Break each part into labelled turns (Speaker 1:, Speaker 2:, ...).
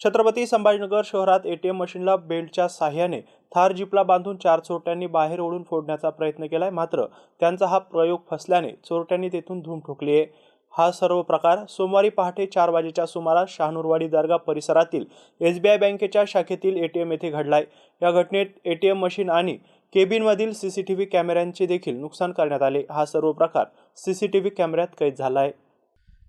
Speaker 1: छत्रपती संभाजीनगर शहरात एटीएम मशीनला बेल्टच्या साह्याने थार जीपला बांधून चार चोरट्यांनी बाहेर ओढून फोडण्याचा प्रयत्न केलाय. मात्र त्यांचा हा प्रयोग फसल्याने चोरट्यांनी तेथून धूम ठोकली आहे. हा सर्व प्रकार सोमवारी पहाटे चार वाजेच्या सुमारास शहानूरवाडी दर्गा परिसरातील एस बी आय बँकेच्या शाखेतील एटीएम येथे घडलाय. या घटनेत एटीएम मशीन आणि केबिनमधील सीसीटीव्ही कॅमेऱ्यांचे देखील नुकसान करण्यात आले. हा सर्व प्रकार सीसीटीव्ही कॅमेऱ्यात कैद झाला आहे.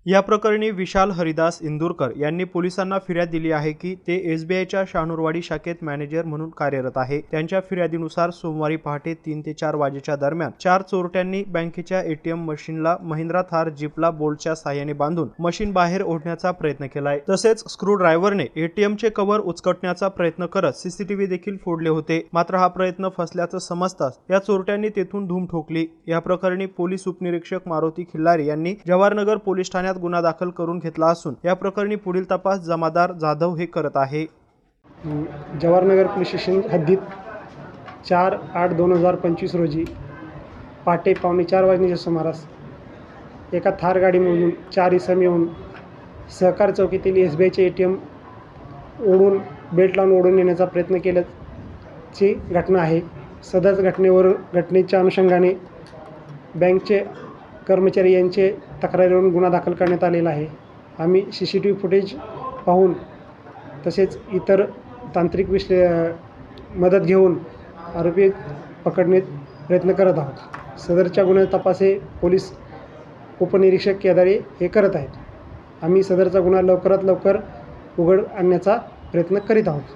Speaker 1: या प्रकरणी विशाल हरिदास इंदूरकर यांनी पोलिसांना फिर्याद दिली आहे की ते एस बी आयच्या शहानूरवाडी शाखेत मॅनेजर म्हणून कार्यरत आहे. त्यांच्या फिर्यादीनुसार सोमवारी पहाटे तीन ते चार वाजेच्या दरम्यान चार चोरट्यांनी बँकेच्या एटीएम मशीनला महिंद्रा थार जीपला बोल्टच्या साह्याने बांधून मशीन बाहेर ओढण्याचा प्रयत्न केलाय. तसेच स्क्रू ड्रायव्हरने एटीएमचे कव्हर उचकटण्याचा प्रयत्न करत सीसीटीव्ही देखील फोडले होते. मात्र हा प्रयत्न फसल्याचं समजताच या चोरट्यांनी तेथून धूम ठोकली. या प्रकरणी पोलीस उपनिरीक्षक मारुती खिल्लारी यांनी जवाहरनगर पोलीस ठाण्यात गुन्हा दाखल करून घेतला असून या प्रकरणी पुढील तपास जमादार जाधव हे करत आहे.
Speaker 2: जवाहरनगर पोलीस स्टेशन हद्दीत चार आठ दोन हजार पंचवीस रोजी पहाटे पावणे चार वाजण्याच्या सुमारास एका थार गाडीमधून चार इसम येऊन सहकार चौकीतील एस बी आयचे ए टी एम ओढून बेल्ट लावून ओढून नेण्याचा प्रयत्न केल्याची घटना आहे. सदरच घटनेवर घटनेच्या अनुषंगाने बँकचे कर्मचारी यांचे तक्रारीवरून गुन्हा दाखल करण्यात आलेला आहे. आम्ही C C T V footage पाहून तसेच इतर तांत्रिक विश्ले मदत घेऊन आरोपी पकडण्यात प्रयत्न करत आहोत. सदरच्या गुन्हे तपास हे पोलीस उपनिरीक्षक केदारे हे करत आहेत. आम्ही सदरचा गुन्हा लवकरात लवकर उघड आणण्याचा प्रयत्न करीत आहोत.